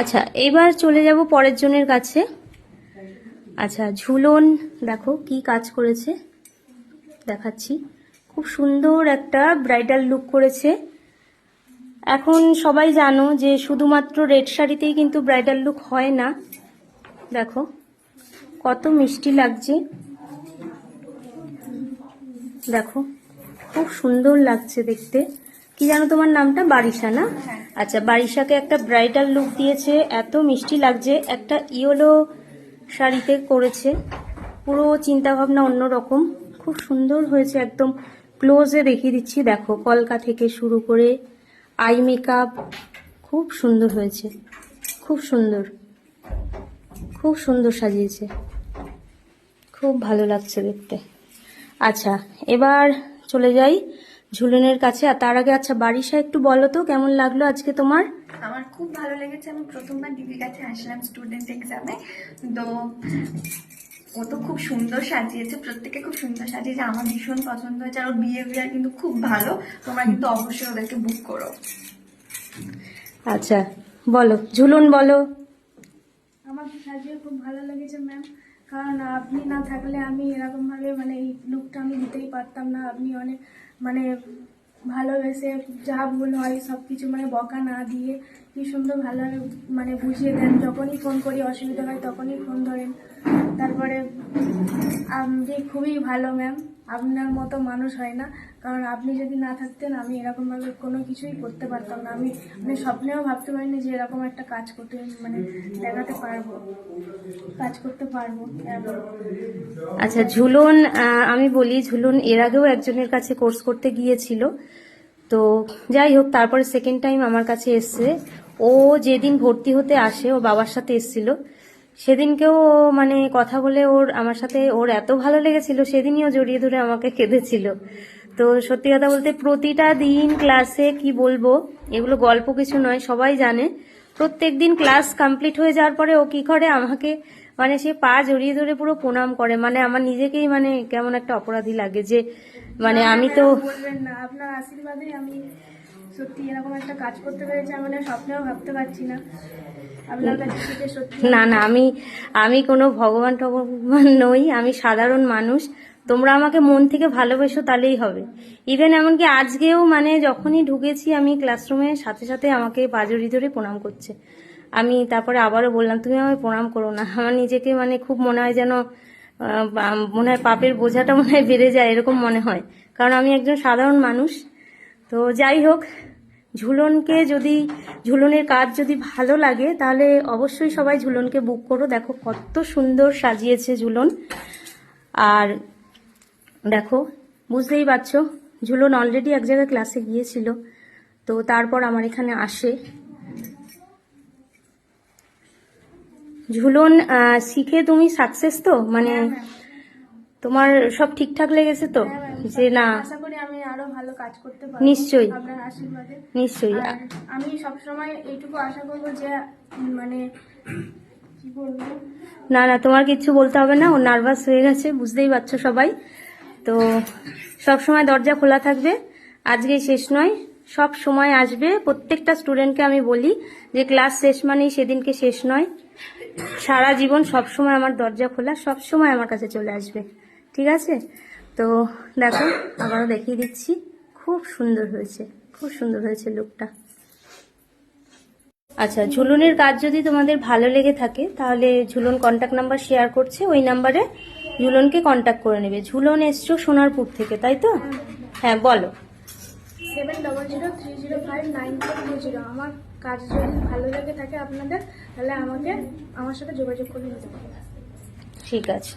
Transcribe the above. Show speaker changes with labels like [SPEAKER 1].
[SPEAKER 1] আচ্ছা এবার চলে যাব পরের জনের কাছে। আচ্ছা ঝুলন, দেখো কি কাজ করেছে। দেখাচ্ছি। খুব সুন্দর একটা ব্রাইডাল লুক করেছে। এখন সবাই জানো যে শুধুমাত্র রেড শাড়িতেই কিন্তু ব্রাইডাল লুক হয় না। দেখো, কত মিষ্টি লাগছে। দেখো, খুব সুন্দর লাগছে দেখতে। কি জানো তোমার নামটা? বারিশা না? আচ্ছা বারিশাকে একটা ব্রাইডাল লুক দিয়েছে এত মিষ্টি লাগছে একটা ইয়েলো শাড়িতে করেছে পুরো চিন্তা ভাবনা অন্যরকম খুব সুন্দর হয়েছে একদম ক্লোজে দেখিয়ে দিচ্ছি দেখো কলকা থেকে শুরু করে আই মেকআপ খুব সুন্দর হয়েছে খুব সুন্দর খুব সুন্দর সাজিয়েছে খুব ভালো লাগছে দেখতে। আচ্ছা এবার চলে যাই ঝুলনের কাছে। আর তার আগে আচ্ছা বারিশা একটু বলো তো কেমন লাগল আজকে তোমার?
[SPEAKER 2] আমার খুব ভালো লেগেছে। আমি প্রথমবার দিদির কাছে আসলাম স্টুডেন্ট এক্সামে তো ও তো খুব সুন্দর সাজিয়েছে প্রত্যেকে খুব সুন্দর সাজিয়েছে। আমার ভীষণ পছন্দ হয়েছে আর ওর বিহেভিয়ার কিন্তু খুব ভালো। তোমরা কিন্তু অবশ্যই ওদেরকে বুক করো।
[SPEAKER 1] আচ্ছা বলো ঝুলন বলো।
[SPEAKER 3] আমার সাজিয়ে খুব ভালো লেগেছে ম্যাম কারণ আপনি না থাকলে আমি এরকমভাবে মানে দিতেই পারতাম না। আপনি অনেক মানে ভালোবেসে যা ভুল হয় সব কিছু মানে বকা না দিয়ে কি সুন্দর ভালোভাবে মানে বুঝিয়ে দেন। যখনই ফোন করি, অসুবিধা হয় তখনই ফোন ধরেন। তারপরে আপনি খুবই ভালো ম্যাম আপনার মতো মানুষ হয় না। কারণ আপনি যদি না থাকতেন, আমি এরকমভাবে কোনো কিছুই করতে পারতাম না। আমি মানে স্বপ্নেও ভাবতে পারিনি যে এরকম একটা কাজ করতে মানে দেখাতে পারব, কাজ করতে পারব।
[SPEAKER 1] আচ্ছা ঝুলন আমি বলি, ঝুলন এর আগেও একজনের কাছে কোর্স করতে গিয়েছিল। তো যাই হোক, তারপরে সেকেন্ড টাইম আমার কাছে এসছে। ও যেদিন ভর্তি হতে আসে, ও বাবার সাথে এসছিল। সেদিনকেও ও মানে কথা বলে ওর, আমার সাথে ওর এত ভালো লেগেছিল, সেদিনই জড়িয়ে ধরে আমাকে কেঁদেছিল। তো সত্যি কথা বলতে প্রতিটা দিন ক্লাসে কি বলব, এগুলো গল্প কিছু নয়, সবাই জানে। প্রত্যেক দিন ক্লাস কমপ্লিট হয়ে যাওয়ার পরে ও কি করে, আমাকে মানে সে পা জড়িয়ে ধরে পুরো প্রণাম করে। মানে আমার নিজেকেই মানে কেমন একটা অপরাধী লাগে যে মানে আমি তো
[SPEAKER 3] আপনার আশীর্বাদে আমি সত্যি এরকম একটা কাজ করতে পেরেছি, আমি মানে স্বপ্নেও ভাবতে পারছি না।
[SPEAKER 1] না না, আমি আমি কোনো ভগবান টগবান নই, আমি সাধারণ মানুষ। তোমরা আমাকে মন থেকে ভালোবেসো, তাহলেই হবে। ইভেন এমনকি আজকেও মানে যখনই ঢুকেছি, আমি ক্লাসরুমে সাথে সাথে আমাকে বাজরি ধরে প্রণাম করছে। আমি তারপরে আবারও বললাম, তুমি আমায় প্রণাম করো না। আমার নিজেকে মানে খুব মনে হয় যেন মনে হয় পাপের বোঝাটা মনে হয় বেড়ে যায়, এরকম মনে হয়। কারণ আমি একজন সাধারণ মানুষ। তো যাই হোক ঝুলনকে যদি ঝুলনের কাজ যদি ভালো লাগে তাহলে অবশ্যই সবাই ঝুলনকে বুক করো। দেখো কত সুন্দর সাজিয়েছে ঝুলন। আর দেখো বুঝতেই পারছ ঝুলন অলরেডি এক জায়গায় ক্লাসে গিয়েছিল। তো তারপর আমার এখানে আসে। ঝুলন শিখে তুমি সাকসেস তো? মানে তোমার সব ঠিকঠাক লেগেছে তো? যে না
[SPEAKER 3] আশা করি আমি আরও ভালো কাজ করতে পারব
[SPEAKER 1] নিশ্চয়ই।
[SPEAKER 3] আপনার আশীর্বাদে।
[SPEAKER 1] নিশ্চয়ই।
[SPEAKER 3] আমি সবসময় এইটুকু আশা করব যে মানে কি বলব?
[SPEAKER 1] না না তোমার কিচ্ছু বলতে হবে না ও নার্ভাস হয়ে গেছে বুঝতেই পারছ সবাই। তো সব সময় দরজা খোলা থাকবে আজকেই শেষ নয় সব সময় আসবে। প্রত্যেকটা স্টুডেন্টকে আমি বলি যে ক্লাস শেষ মানেই সেদিনকে শেষ নয়। সারা জীবন সব সময় আমার দরজা খোলা সব সময় আমার কাছে চলে আসবে। ঠিক আছে? তো দেখো আবারও দেখিয়ে দিচ্ছি। খুব সুন্দর হয়েছে খুব সুন্দর হয়েছে লুকটা আচ্ছা ঝুলনের কাজ যদি তোমাদের ভালো লেগে থাকে তাহলে ঝুলন কন্ট্যাক্ট নাম্বার শেয়ার করছে ওই নাম্বারে ঝুলনকে কন্ট্যাক্ট করে নেবে। ঝুলন এসছো সোনারপুর থেকে তাই তো? হ্যাঁ বলো।
[SPEAKER 3] Seven double zero three zero five nine two zero আমার কাজ যদি ভালো লেগে থাকে আপনাদের তাহলে আমাকে আমার সাথে যোগাযোগ করে নিতে পারেন
[SPEAKER 1] ঠিক আছে।